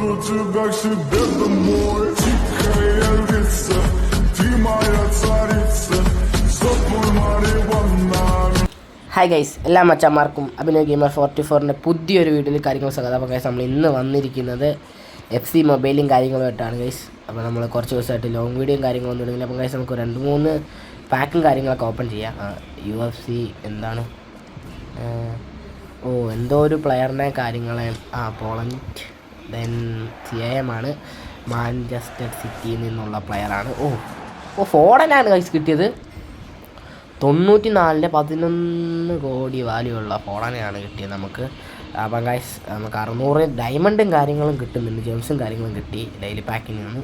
тебя к себе домой Тихая львица, ты моя царица Сопой Мариванна hi guys എല്ലാ മച്ചന്മാർക്കും Abhinav gamer forty ഫോറിൻ്റെ പുതിയൊരു വീഡിയോയിൽ കാര്യങ്ങൾ സ്വാഗതം അപ്പോൾ ഗൈസ് നമ്മൾ ഇന്ന് വന്നിരിക്കുന്നത് എഫ് സി മൊബൈലും കാര്യങ്ങളുമായിട്ടാണ് ഗൈസ് അപ്പോൾ നമ്മൾ കുറച്ച് ദിവസമായിട്ട് ലോങ് വീഡിയോയും കാര്യങ്ങളൊന്നും ഇടുന്നില്ല അപ്പോൾ ഗൈസ് നമുക്ക് രണ്ട് മൂന്ന് പാക്കും കാര്യങ്ങളൊക്കെ ഓപ്പൺ ചെയ്യാം യു എഫ് സി എന്താണ് ആ, ഓ എന്തോ ഒരു പ്ലെയറിനെ കാര്യങ്ങളെ ആ പോളണ്ട് ദെൻ സി ആണ് മാഞ്ചസ്റ്റർ സിറ്റിയിൽ നിന്നുള്ള പ്ലെയറാണ് ഓ ഓ ഫോഡനാണ് കൈസ് കിട്ടിയത്. തൊണ്ണൂറ്റി നാലിന്റെ പതിനൊന്ന് കോടി വാല്യൂ ഉള്ള ഫോണാണ് കിട്ടിയത് നമുക്ക്. അപ്പം ഗൈസ് നമുക്ക് അറുന്നൂറ് ഡയമണ്ടും കാര്യങ്ങളും കിട്ടുന്നുണ്ട്. ജെംസും കാര്യങ്ങളും കിട്ടി ഡെയിലി പാക്കിൽ നിന്ന്.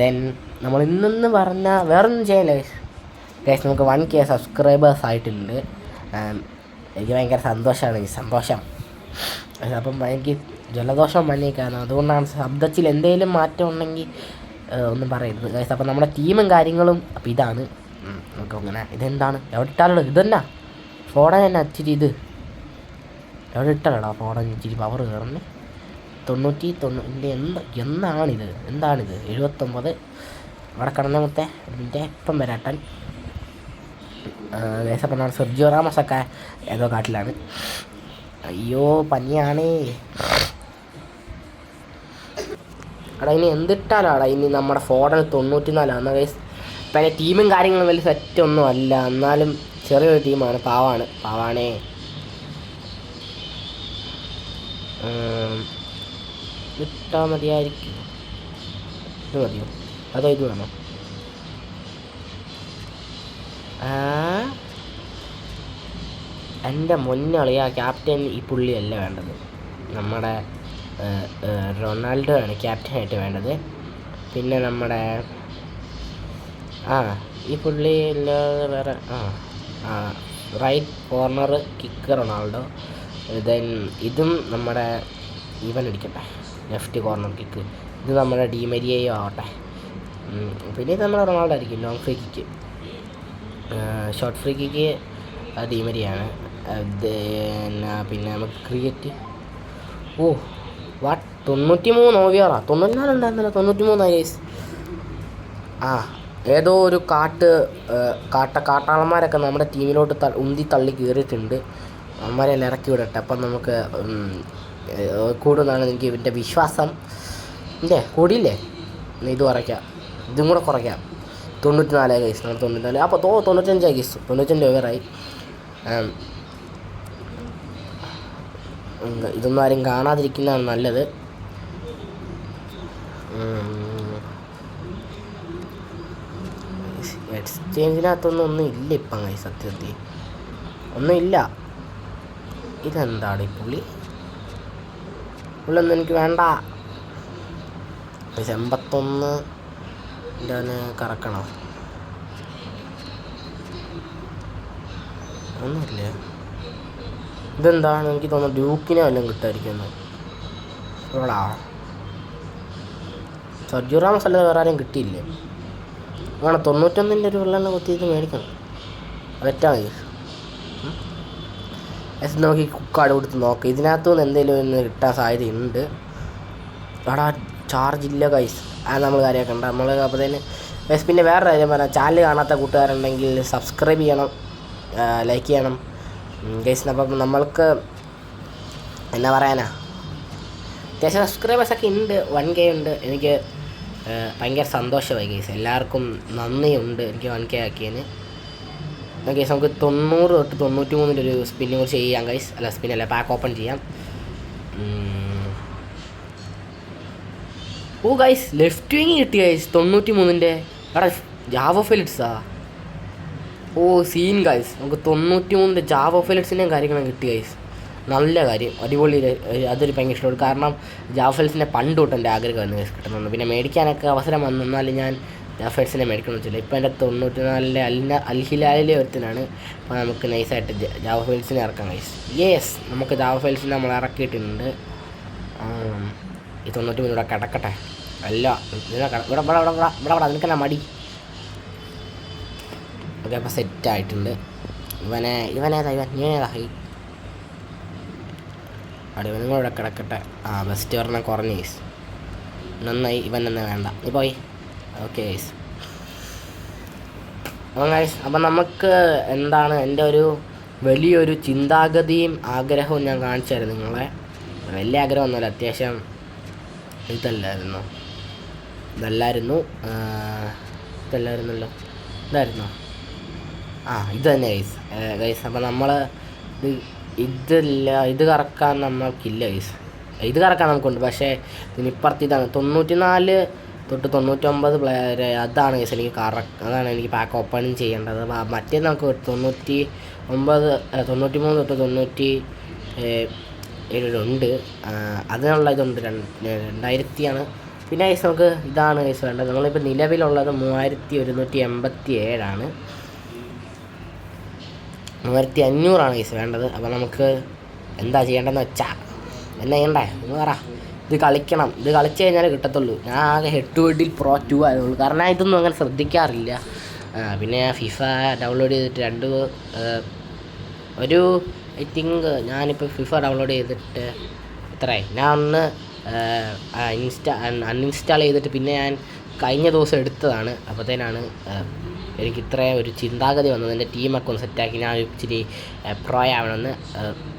ദെൻ നമ്മൾ ഇന്നെന്ന് പറഞ്ഞാൽ വേറൊന്നും ചെയ്യാൻ ഗൈസ് ഗൈസ് നമുക്ക് വൺ കെ സബ്സ്ക്രൈബേഴ്സ് ആയിട്ടുണ്ട്. എനിക്ക് ഭയങ്കര സന്തോഷമാണ് ഈ സന്തോഷം. അപ്പം എനിക്ക് ജലദോഷം വന്നേക്കാണ്. അതുകൊണ്ടാണ് ശബ്ദത്തിൽ എന്തെങ്കിലും മാറ്റം ഉണ്ടെങ്കിൽ ഒന്നും പറയരുത്. ഗൈസ് അപ്പോൾ നമ്മുടെ ടീമും കാര്യങ്ങളും അപ്പോൾ ഇതാണ്. നമുക്ക് അങ്ങനെ ഇതെന്താണ്? എവിടെ ഇട്ടാലുള്ളത്? ഇതെന്നാ ഫോണൻ തന്നെ ഇച്ചിരി ഇത്. എവിടെ ഇട്ടാലടാ ഫോണൻ? ഇച്ചിരി പവർ കയറുന്നത് തൊണ്ണൂറ്റി തൊണ്ണൂറ്റി എന്ത് എന്നാണിത്? എന്താണിത്? എഴുപത്തൊമ്പത്. അവിടെ കടന്ന മുത്തെ എന്റെ ഇപ്പം വരാട്ടൻ നമ്മുടെ സെർജിയോ റാമസൊക്കെ ഏതോ കാട്ടിലാണ്. അയ്യോ പനിയാണേ. എടാ ഇനി എന്തിട്ടാലാടാ? ഇനി നമ്മുടെ ഫോഡൻ തൊണ്ണൂറ്റി നാലാണ് ഗൈസ് പിന്നെ ടീമും കാര്യങ്ങളും വലിയ സെറ്റൊന്നും അല്ല. എന്നാലും ചെറിയൊരു ടീമാണ് പാവാണ്. പാവാണേ. വിട്ടാൽ മതിയായിരിക്കും. ഇത് മതിയോ? അതോ ഇത് വേണോ? എന്റെ മുന്നളിയ ക്യാപ്റ്റൻ ഈ പുള്ളിയല്ല വേണ്ടത്. നമ്മുടെ റൊണാൾഡോ ആണ് ക്യാപ്റ്റനായിട്ട് വേണ്ടത്. പിന്നെ നമ്മുടെ ആ ഈ പുള്ളി ഇല്ലാതെ വേറെ ആ ആ right corner kick Ronaldo. Then ഇതും നമ്മുടെ ഈവൻ അടിക്കട്ടെ. ലെഫ്റ്റ് കോർണർ കിക്ക് ഇത് നമ്മുടെ ഡിമരിയയോ ആവട്ടെ. പിന്നെ ഇത് നമ്മുടെ റൊണാൾഡോ ആയിരിക്കും long free kick short free kick ഡിമരിയാണ് പിന്നെ നമുക്ക് ക്രിക്കറ്റ് ഓ വാട്ട് തൊണ്ണൂറ്റി മൂന്ന് ഓവിയറാ തൊണ്ണൂറ്റിനാല് ഉണ്ടായിരുന്നല്ലോ തൊണ്ണൂറ്റി മൂന്നായി ആ ഏതോ ഒരു കാട്ട് കാട്ട കാട്ടാളന്മാരൊക്കെ നമ്മുടെ ടീമിലോട്ട് ഉന്തി തള്ളി കയറിയിട്ടുണ്ട് അവന്മാരെ എല്ലാം ഇറക്കി വിടട്ടെ. അപ്പം നമുക്ക് കൂടുന്നാണ് എനിക്ക് ഇവന്റെ വിശ്വാസം. ഇല്ലേ? കൂടിയില്ലേ? ഇത് കുറയ്ക്കാം. ഇതും കൂടെ കുറയ്ക്കാം. തൊണ്ണൂറ്റി നാലായി കേസ് നമ്മൾ തൊണ്ണൂറ്റി നാല് അപ്പോൾ തോ തൊണ്ണൂറ്റഞ്ചായി കേസ് തൊണ്ണൂറ്റഞ്ച് ഓവറായി ഇതൊന്നും ആരും കാണാതിരിക്കുന്നതാണ് നല്ലത്. എക്സ്ചേഞ്ചിനകത്തൊന്നും ഒന്നും ഇല്ല ഇപ്പം കൈ സത്യത്തിൽ. ഒന്നും ഇല്ല. ഇതെന്താണ് ഈ പുള്ളി? പുള്ളിയൊന്നും എനിക്ക് വേണ്ട. എൺപത്തൊന്ന് ഞാൻ കറക്കണം. ഒന്നുമില്ല. ഇതെന്താണ്? എനിക്ക് തോന്നുന്നു ഡ്യൂക്കിനെ വല്ലതും കിട്ടുമായിരിക്കുന്നു എവിടാ? സർജു റാമസ് അല്ലാതെ വേറെ ആരും കിട്ടിയില്ലേ? വേണം തൊണ്ണൂറ്റൊന്നിന്റെ ഒരു വെള്ളം കുത്തിയിട്ട് മേടിക്കണം. വെറ്റാ മതി എസ് നോക്കി കുക്കാട് കൊടുത്ത് നോക്കാം. ഇതിനകത്തു നിന്ന് എന്തെങ്കിലും ഒന്ന് കിട്ടാൻ സാധ്യതയുണ്ട്. എടാ ചാർജ് ഇല്ല കൈസ് അത് നമ്മൾ കാര്യമാക്കണ്ട നമ്മൾ അപ്പോഴത്തേന് എസ് പിന്നെ വേറെ കാര്യം പറയാം ചാനൽ കാണാത്ത കൂട്ടുകാരുണ്ടെങ്കിൽ സബ്സ്ക്രൈബ് ചെയ്യണം. ലൈക്ക് ചെയ്യണം. ഗൈസ് അപ്പം നമ്മൾക്ക് എന്നാ പറയാനാ? അത്യാവശ്യം സബ്സ്ക്രൈബേഴ്സൊക്കെ ഉണ്ട് വൺ കെ ഉണ്ട്. എനിക്ക് ഭയങ്കര സന്തോഷമായി ഗൈസ് എല്ലാവർക്കും നന്ദിയുണ്ട് എനിക്ക് വൺ കെ ആക്കിയതിന്. ഗൈസ് നമുക്ക് തൊണ്ണൂറ് തൊട്ട് തൊണ്ണൂറ്റി മൂന്നിന്റെ ഒരു സ്പിന്നും കൂടി ചെയ്യാം ഗൈസ് അല്ല സ്പിൻ അല്ല പാക്ക് ഓപ്പൺ ചെയ്യാം. ഓ ഗൈസ് ലെഫ്റ്റ് വിങ് കിട്ടി ഗൈസ് തൊണ്ണൂറ്റി മൂന്നിന്റെ എടാ ജാവോ ഫിലിറ്റ്സാ ഓ സീൻ ഗൈസ് നമുക്ക് തൊണ്ണൂറ്റി മൂന്നിന്റെ ജാവ ഫെലറ്റ്സിന്റെയും കാര്യങ്ങളും കിട്ടി ഗൈസ് നല്ല കാര്യം. അടിപൊളി അതൊരു ഭയങ്കര ഇഷ്ടമാണ് കാരണം ജാഫൽസിന്റെ പണ്ട് തൊട്ട് എന്റെ ആഗ്രഹമായിരുന്നു ഗൈസ് കിട്ടുന്നുണ്ട് പിന്നെ മേടിക്കാനൊക്കെ അവസരം വന്നു. എന്നാലും ഞാൻ ജാഫൽസിനെ മേടിക്കണം വെച്ചില്ല. ഇപ്പം എന്റെ തൊണ്ണൂറ്റി നാലിലെ അല്ല അൽഹിലാലിലെ ഒരുത്തനാണ്. അപ്പോൾ നമുക്ക് നൈസായിട്ട് ജാഫൽസിനെ ഇറക്കാം ഗൈസ് യെസ് നമുക്ക് ജാഫൽസിനെ നമ്മൾ ഇറക്കിയിട്ടുണ്ട്. ഈ തൊണ്ണൂറ്റി മൂന്ന് ഇവിടെ കിടക്കട്ടെ. അല്ല ഇവിടെ ഇവിടെ ഇവിടെ ഇവിടെ ഇവിടെ ഇവിടെ നിനക്കെന്നാ മടി? ഓക്കെ അപ്പോൾ സെറ്റ് ആയിട്ടുണ്ട് ഇവനെ ഇവനേതാ ഇവൻ ഇവനേതാ ഹൈ. ഇവനും കൂടെ കിടക്കട്ടെ. ആ ബെസ്റ്റ് പറഞ്ഞാൽ കുറഞ്ഞ ഈസ് നന്നായി ഇവൻ തന്നെ വേണ്ട. നീ പോയി. ഓക്കെ ഈസ് അപ്പം ഗൈസ് അപ്പം നമുക്ക് എന്താണ് എന്റെ ഒരു വലിയൊരു ചിന്താഗതിയും ആഗ്രഹവും ഞാൻ കാണിച്ചു തരാം നിങ്ങളെ. വലിയ ആഗ്രഹമൊന്നുമില്ല അത്യാവശ്യം ഇതല്ലായിരുന്നു. ഇതല്ലായിരുന്നു. ഇതല്ലായിരുന്നല്ലോ. ഇതായിരുന്നോ? ആ ഇത് തന്നെ ഗൈസ് ഗൈസ് അപ്പം നമ്മൾ ഇത് ഇതില്ല ഇത് കറക്കാൻ നമ്മൾക്കില്ല ഗൈസ് ഇത് കറക്കാൻ നമുക്കുണ്ട് പക്ഷേ ഇതിനിപ്പുറത്ത് ഇതാണ് തൊണ്ണൂറ്റി നാല് തൊട്ട് തൊണ്ണൂറ്റൊമ്പത് പ്ലെയർ അതാണ് ഗൈസ് എനിക്ക് കറക്റ്റ് അതാണ് എനിക്ക് പാക്ക് ഓപ്പണിങ് ചെയ്യേണ്ടത്. മറ്റേ നമുക്ക് തൊണ്ണൂറ്റി ഒമ്പത് തൊണ്ണൂറ്റി മൂന്ന് തൊട്ട് തൊണ്ണൂറ്റി ഏഴുണ്ട് അതിനുള്ള ഇതുണ്ട് രണ്ടായിരത്തിയാണ്. പിന്നെ ഗൈസ് നമുക്ക് ഇതാണ് ഗൈസ് വേണ്ടത്. നമ്മളിപ്പോൾ നിലവിലുള്ളത് മൂവായിരത്തി ഒരുന്നൂറ്റി എൺപത്തി ഏഴാണ് മൂവായിരത്തി അഞ്ഞൂറാണ് കേസ് വേണ്ടത്. അപ്പോൾ നമുക്ക് എന്താ ചെയ്യേണ്ടതെന്ന് വെച്ചാൽ എന്നാ ചെയ്യണ്ടേ? എന്ന് പറ. ഇത് കളിക്കണം. ഇത് കളിച്ച് കഴിഞ്ഞാൽ കിട്ടത്തുള്ളൂ. ഞാൻ ആകെ ഹെഡ് ടു ഹെഡിൽ പ്രോ ടു ആയതുള്ളൂ കാരണം ഇതൊന്നും അങ്ങനെ ശ്രദ്ധിക്കാറില്ല. പിന്നെ ഞാൻ ഫിഫ ഡൗൺലോഡ് ചെയ്തിട്ട് രണ്ട് ഒരു ഐ തിങ്ക് ഞാനിപ്പോൾ ഫിഫ ഡൗൺലോഡ് ചെയ്തിട്ട് എത്രയായി? ഞാൻ ഒന്ന് ഇൻസ്റ്റാ അൺഇൻസ്റ്റാൾ ചെയ്തിട്ട് പിന്നെ ഞാൻ കഴിഞ്ഞ ദിവസം എടുത്തതാണ്. അപ്പോഴത്തേനാണ് എനിക്ക് ഇത്ര ഒരു ചിന്താഗതി വന്നത്. എന്റെ ടീമൊക്കെ ഒന്ന് സെറ്റാക്കി. ഞാൻ ഇച്ചിരി പ്രോ ആവണമെന്ന്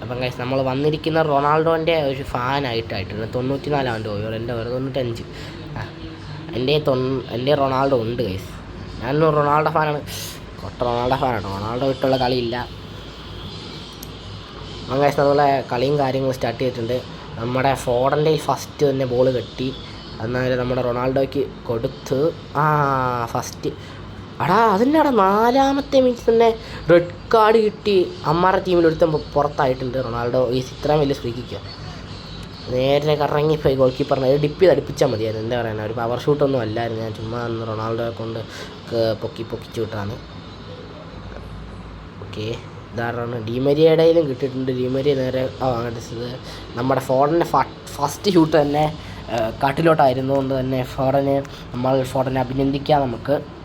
അപ്പം കഴിച്ച് നമ്മൾ വന്നിരിക്കുന്ന റൊണാൾഡോന്റെ ഒരു ഫാനായിട്ടായിട്ടുണ്ട്. തൊണ്ണൂറ്റി നാലാണ്ട് ഓവർ എന്റെ ഓവർ തൊണ്ണൂറ്റഞ്ച്. എന്റെ എന്റെ റൊണാൾഡോ ഉണ്ട് കൈസ് ഞാൻ റൊണാൾഡോ ഫാനാണ്. കൊട്ട റൊണാൾഡോ ഫാനാണ് റൊണാൾഡോ വിട്ടുള്ള കളിയില്ല. അങ്ങനെ നമ്മളെ കളിയും കാര്യങ്ങളും സ്റ്റാർട്ട് ചെയ്തിട്ടുണ്ട്. നമ്മുടെ ഫോഡന്റെ ഫസ്റ്റ് തന്നെ ബോൾ കെട്ടി. അന്നേരം നമ്മുടെ റൊണാൾഡോയ്ക്ക് കൊടുത്ത് ആ ഫസ്റ്റ് അടാ അതിന്റെ നാലാമത്തെ മിനിറ്റ് തന്നെ റെഡ് കാർഡ് കിട്ടി. അമ്മാരുടെ പു- പുറത്തായിട്ടുണ്ട് റൊണാൾഡോ. ഈ ഇത്രയും വലിയ സ്ത്രീക്കുക നേരെ കറങ്ങി പോയി ഗോൾ കീപ്പറിനെ ഡിപ്പ് ചെയ്ത് അടുപ്പിച്ചാൽ മതിയായിരുന്നു. എന്താ പറയുക ഒരു പവർ ഷൂട്ടൊന്നും അല്ലായിരുന്നു. ഞാൻ ചുമ്മാ അന്ന് റൊണാൾഡോയെ കൊണ്ട് പൊക്കി പൊക്കിച്ചു വിട്ടാണ്. ഓക്കെ. ഉദാഹരണമാണ് ഡിമരിയയുടെയിലും കിട്ടിയിട്ടുണ്ട്. ഡിമരിയ നേരെ അങ്ങോട്ട് നമ്മുടെ ഫോണിന്റെ ഫസ്റ്റ് ഷൂട്ട് തന്നെ കാട്ടിലോട്ടായിരുന്നു. കൊണ്ട് തന്നെ ഫോറിനെ നമ്മൾ ഫോറിനെ അഭിനന്ദിക്കാം നമുക്ക്.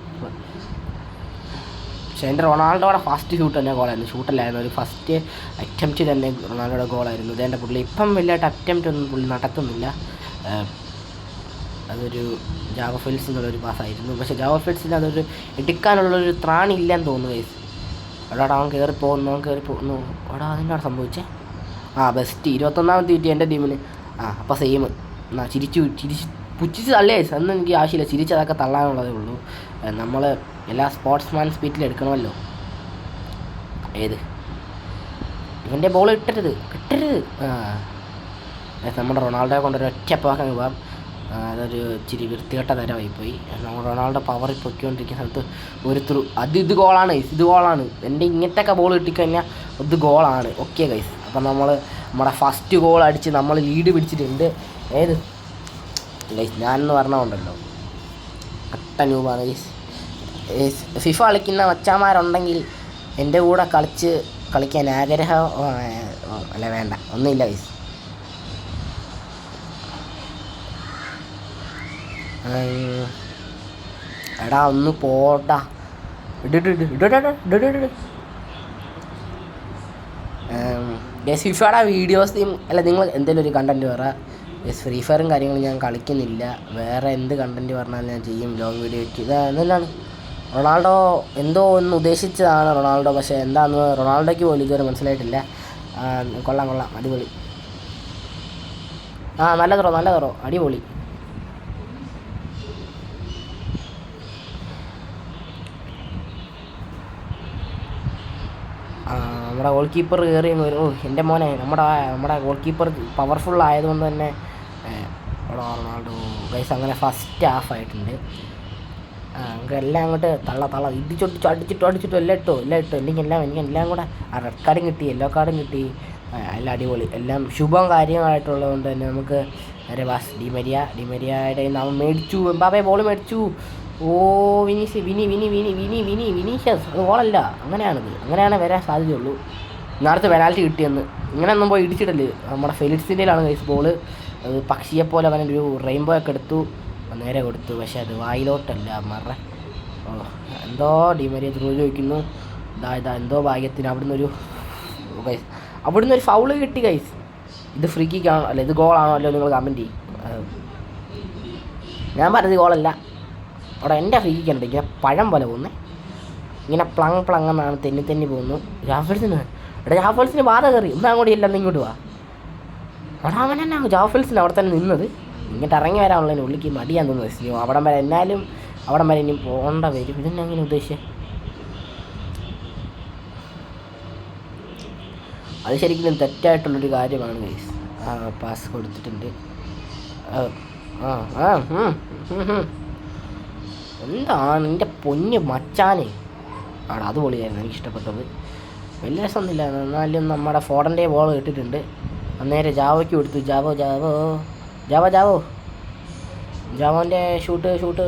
പക്ഷേ എന്റെ റൊണാൾഡോയുടെ ഫസ്റ്റ് ഷൂട്ട് തന്നെ ഗോളായിരുന്നു ഷൂട്ടല്ലായിരുന്നു ഒരു ഫസ്റ്റ് അറ്റംപ്റ്റ് തന്നെ റൊണാൾഡോയുടെ ഗോളായിരുന്നു ഇതെന്റെ പുള്ളി ഇപ്പം വലിയതായിട്ട് അറ്റംപ്റ്റ് ഒന്നും പുള്ളി നടത്തുന്നില്ല. അതൊരു ജാവ ഫിൽസ് എന്നുള്ളൊരു പാസ്സായിരുന്നു പക്ഷേ ജാവ ഫിൽസിന് അതൊരു എടുക്കാനുള്ളൊരു ത്രാണി ഇല്ലെന്ന് തോന്നുന്നു ഗൈസ് അവിടെ അവൻ കയറി പോകുന്നു അവൻ കയറി പോകുന്നു എടാ അതിനാണ് സംഭവിച്ചേ? ആ ബെസ്റ്റ് ഇരുപത്തൊന്നാമത്തെ തീറ്റി എന്റെ ടീമിന് ആ അപ്പോൾ സെയിം എന്നാ ചിരിച്ചു ചിരിച്ച് പുച്ഛിച്ച് തള്ളിയായി അന്ന് എനിക്ക് ആവശ്യമില്ല. ചിരിച്ചതൊക്കെ തള്ളാനുള്ളതേ ഉള്ളൂ. നമ്മൾ എല്ലാ സ്പോർട്സ്മാൻ സ്പീറ്റിൽ എടുക്കണമല്ലോ. ഏത്? ഇവന്റെ ബോൾ ഇട്ടരുത് ഇട്ടരുത് നമ്മുടെ റൊണാൾഡോയെ കൊണ്ടൊരു ഒറ്റപ്പാക്കാൻ പാകം ആ, അതൊരു ചിരി വൃത്തികെട്ട തരമായി പോയി. നമ്മൾ റൊണാൾഡോ പവർ പൊയ്ക്കൊണ്ടിരിക്കുന്ന സ്ഥലത്ത് ഒരു ത്രൂ അത് ഇത് ഗോളാണ് ഇത് ഗോളാണ് എന്റെ ഇങ്ങനത്തെയൊക്കെ ബോൾ കിട്ടിക്കഴിഞ്ഞാൽ ഇത് ഗോളാണ് ഓക്കെ ഗൈസ് അപ്പം നമ്മൾ നമ്മുടെ ഫസ്റ്റ് ഗോൾ അടിച്ച് നമ്മൾ ലീഡ് പിടിച്ചിട്ടുണ്ട്. ഏത്? ഗൈസ് ഞാനെന്ന് പറഞ്ഞുണ്ടല്ലോ. അട്ട ന്യൂബാണ് ഗൈസ് ഫിഫ കളിക്കുന്ന മച്ചാന്മാരുണ്ടെങ്കിൽ എന്റെ കൂടെ കളിച്ച് കളിക്കാൻ ആഗ്രഹം അല്ല വേണ്ട. ഒന്നുമില്ല വയസ്സ്. എടാ ഒന്ന് പോടാ. ഇടിട്ട് ഗസ് ഫിഫയുടെ വീഡിയോസ് അല്ല നിങ്ങൾ എന്തെങ്കിലും ഒരു കണ്ടന്റ് പറ. ഗസ് ഫ്രീ ഫയറും കാര്യങ്ങളും ഞാൻ കളിക്കുന്നില്ല. വേറെ എന്ത് കണ്ടന്റ് പറഞ്ഞാലും ഞാൻ ചെയ്യും. ലോങ് വീഡിയോ വെച്ച് ഇത് എന്തെല്ലാം റൊണാൾഡോ എന്തോ ഒന്ന് ഉദ്ദേശിച്ചതാണ് റൊണാൾഡോ പക്ഷേ എന്താണെന്ന് റൊണാൾഡോയ്ക്ക് പോലും ഇതുവരെ മനസ്സിലായിട്ടില്ല. കൊള്ളാം കൊള്ളാം. അടിപൊളി. ആ നല്ല തുറോ നല്ല തുറോ അടിപൊളി. നമ്മുടെ ഗോൾ കീപ്പർ കയറി ഓ എന്റെ മോനെ നമ്മുടെ നമ്മുടെ ഗോൾ കീപ്പർ പവർഫുൾ ആയതുകൊണ്ട് തന്നെ റൊണാൾഡോ ഗൈസ് അങ്ങനെ ഫസ്റ്റ് ഹാഫ് ആയിട്ടുണ്ട്. എല്ലാം അങ്ങോട്ട് തള്ള തള്ള ഇടിച്ചൊട്ടിച്ചു അടിച്ചിട്ടു അടിച്ചിട്ടോ എല്ലാം ഇട്ടോ എല്ലാം ഇട്ടോ. എനിക്ക് എല്ലാം എനിക്ക് എല്ലാം കൂടെ ആ റെഡ് കാർഡും കിട്ടി യെല്ലോ കാർഡും കിട്ടി. എല്ലാം അടിപൊളി. എല്ലാം ശുഭം കാര്യമായിട്ടുള്ളതുകൊണ്ട് തന്നെ നമുക്ക് നേരെ വാസ് ഡിമരിയ ഡിമരിയയുടെ നമ്മൾ മേടിച്ചു. എംബാബെ ബോൾ മേടിച്ചു. ഓ Vinish Vini Vini Vini Vini Vini Vinicius. അത് ഗോളല്ല അങ്ങനെയാണിത്. അങ്ങനെയാണ് വരാൻ സാധ്യതയുള്ളൂ. നേരത്തെ പെനാൽറ്റി കിട്ടിയെന്ന്. ഇങ്ങനെയൊന്നും പോയി ഇടിച്ചിടൽ. നമ്മുടെ ഫെലിക്സിന്റെയിലാണ് ഗൈസ് ബോൾ പക്ഷിയെപ്പോലെ അവനൊരു റെയിൻബോ ഒക്കെ എടുത്തു. നേരെ കൊടുത്തു. പക്ഷെ അത് വായിലോട്ടല്ല. മറ. ഓ എന്തോ ഡിമരിയ ത്രൂ ചോദിക്കുന്നു. ഇതാ ഇതാ എന്തോ ഭാഗ്യത്തിന് അവിടുന്ന് ഒരു ഗൈസ് അവിടുന്ന് ഒരു ഫൗൾ കിട്ടി ഗൈസ് ഇത് ഫ്രീ കിക്കാണോ അല്ല ഇത് ഗോളാണോ അല്ലോ നിങ്ങൾ കമന്റ് ചെയ്യും. ഞാൻ പറഞ്ഞത് ഗോളല്ല അവിടെ എന്റെ ഫ്രീ കിക്കുണ്ട് ഇങ്ങനെ പഴം പോലെ പോകുന്നേ. ഇങ്ങനെ പ്ലങ് പ്ലങ് എന്നാണ് തെന്നി തെന്നി പോകുന്നു. ജാഫൽസിന് എടാ ജാഫൽസിന് ബാധ കയറി. ഒന്നും അങ്ങോട്ട് ഇല്ലെന്ന് ഇങ്ങോട്ട് വാ. അവിടെ അവൻ തന്നെ ജാഫൽസിന് അവിടെ തന്നെ നിന്നത്. ഇങ്ങോട്ട് ഇറങ്ങി വരാനുള്ള ഉള്ളിക്ക് മടിയാൻ തോന്നുന്നു സിയോ അവിടം വരെ എന്നാലും അവിടം വരെ ഇനി പോകേണ്ട വരും. ഇതെന്നെ അങ്ങനെ ഉദ്ദേശിച്ചേ? അത് ശരിക്കും തെറ്റായിട്ടുള്ളൊരു കാര്യമാണ് ഗൈസ്. ആ പാസ് കൊടുത്തിട്ടുണ്ട്. ആ ആ. എന്താണ് എന്റെ പൊന്ന് മച്ചാനെ? ആണ് അത് പൊളിയായിരുന്നു എനിക്ക് ഇഷ്ടപ്പെട്ടത്. വലിയ രസമൊന്നുമില്ല. എന്നാലും നമ്മുടെ ഫോഡന്റെ ബോൾ കിട്ടിയിട്ടുണ്ട്. അന്നേരം ജാവയ്ക്ക് കൊടുത്തു. Joao Joao. Joao Joao. ജാവോന്റെ shoot shoot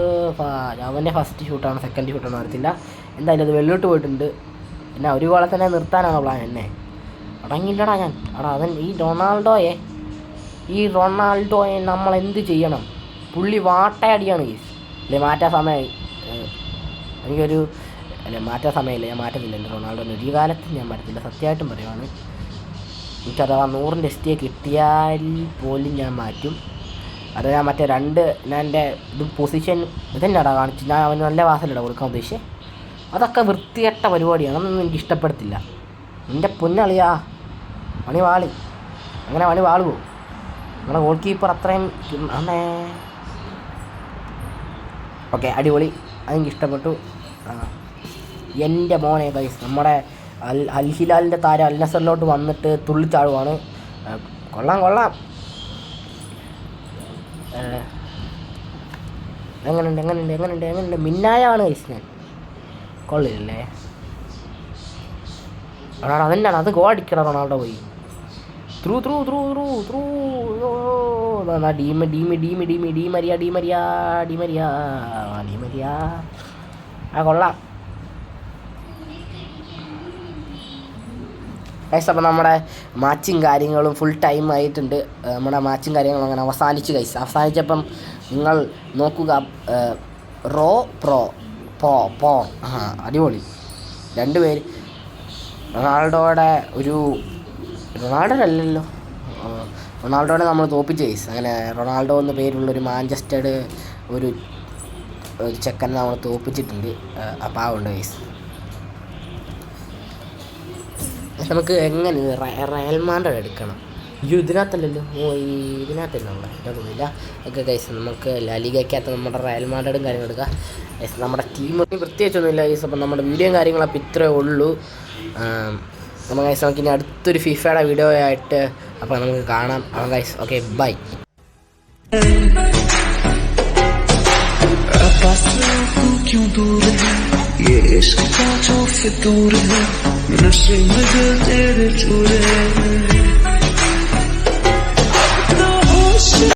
ജാവോന്റെ ഫസ്റ്റ് ഷൂട്ടാണ് സെക്കൻഡ് ഷൂട്ടാണ് അറിയത്തില്ല. എന്തായാലും അത് വെള്ളോട്ട് പോയിട്ടുണ്ട്. പിന്നെ ഒരു കോളെ തന്നെ നിർത്താനാണ് പ്ലാൻ എന്നെ? അടങ്ങിയില്ലടാ ഞാൻ. അടാ അവൻ ഈ റൊണാൾഡോയെ ഈ റൊണാൾഡോയെ നമ്മൾ എന്ത് ചെയ്യണം? പുള്ളി വാട്ടയടിയാണ് കേസ് അല്ലെ മാറ്റാൻ സമയമായി എനിക്കൊരു അല്ലെ മാറ്റാ സമയമില്ല. ഞാൻ മാറ്റത്തില്ല എന്റെ റൊണാൾഡോനെ ഒരു കാലത്ത് ഞാൻ മാറ്റത്തില്ല. സത്യമായിട്ടും പറയുവാണ്. എനിക്കഥവാ നൂറിന്റെ എസ് ടി കിട്ടിയാൽ പോലും ഞാൻ മാറ്റും. അത് ഞാൻ മറ്റേ രണ്ട് ഞാൻ എന്റെ ഇത് പൊസിഷൻ ഇതന്നെടാ കാണിച്ചു ഞാൻ അവന് നല്ല വാസലടാ കൊടുക്കാൻ ഉദ്ദേശിച്ചത് അതൊക്കെ വൃത്തികെട്ട പരിപാടിയാണ്. അതൊന്നും എനിക്ക് ഇഷ്ടപ്പെടത്തില്ല. എന്റെ പൊന്നളിയാ മണി വാളി. അങ്ങനെ മണി വാളുവോ നമ്മുടെ ഗോൾ കീപ്പർ അത്രയും അന്നേ ഓക്കെ അടിപൊളി. അതെനിക്ക് ഇഷ്ടപ്പെട്ടു. എന്റെ മോനെ പൈസ നമ്മുടെ അൽ അൽ ഹിലാലിന്റെ താരം അൽ നസറിലോട്ട് വന്നിട്ട് തുള്ളിച്ചാടുവാണ് ആ, കൊള്ളാം കൊള്ളാം. എങ്ങനെയുണ്ട് എങ്ങനെയുണ്ട് എങ്ങനെയുണ്ട് എങ്ങനെയുണ്ട് മിന്നായാണ് ഗൈസ് ഞാൻ. റൊണാൾഡോ അടാ അതന്നെയാണ്. അത് ഗോൾ അടിക്കണം റൊണാൾഡോ പോയി. Through through through through through. ഡീമ ഡീമി ഡീമി ഡീമി Di Maria Di Maria Di Maria Di Maria ആ കൊള്ളാം. ഗൈസ് അപ്പോൾ നമ്മുടെ മാച്ചും കാര്യങ്ങളും ഫുൾ ടൈം ആയിട്ടുണ്ട്. നമ്മുടെ മാച്ചും കാര്യങ്ങളും അങ്ങനെ അവസാനിച്ചു ഗൈസ് അവസാനിച്ചപ്പം നിങ്ങൾ നോക്കുക റോ പ്രോ പോ പോ. ആ അടിപൊളി. രണ്ടുപേര് റൊണാൾഡോയുടെ ഒരു റൊണാൾഡോ അല്ലല്ലോ. റൊണാൾഡോനെ നമ്മൾ തോപ്പിച്ച് ഗൈസ് അങ്ങനെ റൊണാൾഡോ എന്ന പേരുള്ളൊരു മാഞ്ചസ്റ്റേഡ് ഒരു ഒരു ചെക്കനെ നമ്മൾ തോപ്പിച്ചിട്ടുണ്ട്. അപ്പോൾ ആ ഉണ്ട് ഗൈസ് നമുക്ക് എങ്ങനെ റയ- റയൽ മാൻഡ്രിഡ് എടുക്കണം അയ്യോ ഇതിനകത്തല്ലല്ലോ ഓ ഈ ഇതിനകത്തല്ല ഉള്ളത് ഇതൊന്നുമില്ല ഓക്കെ ഗൈസ് നമുക്ക് ലാലികയ്ക്കകത്ത് നമ്മുടെ റയൽ മാൻഡ്രിഡും കാര്യങ്ങളും എടുക്കാം ഗൈസ് നമ്മുടെ ടീം പ്രത്യേകിച്ചൊന്നുമില്ല ഗൈസ് അപ്പം നമ്മുടെ വീഡിയോയും കാര്യങ്ങളൊക്കെ ഇത്രേ ഉള്ളൂ ആം, അപ്പം ഗൈസ് നമുക്ക് ഇനി അടുത്തൊരു ഫിഫയുടെ വീഡിയോ ആയിട്ട് അപ്പം നമുക്ക് കാണാം അപ്പം ഗൈസ് ഓക്കെ ബൈ अपासों क्यों दूर है ये इश्क का जो फितूर है नशे में दिल तेरे चूरे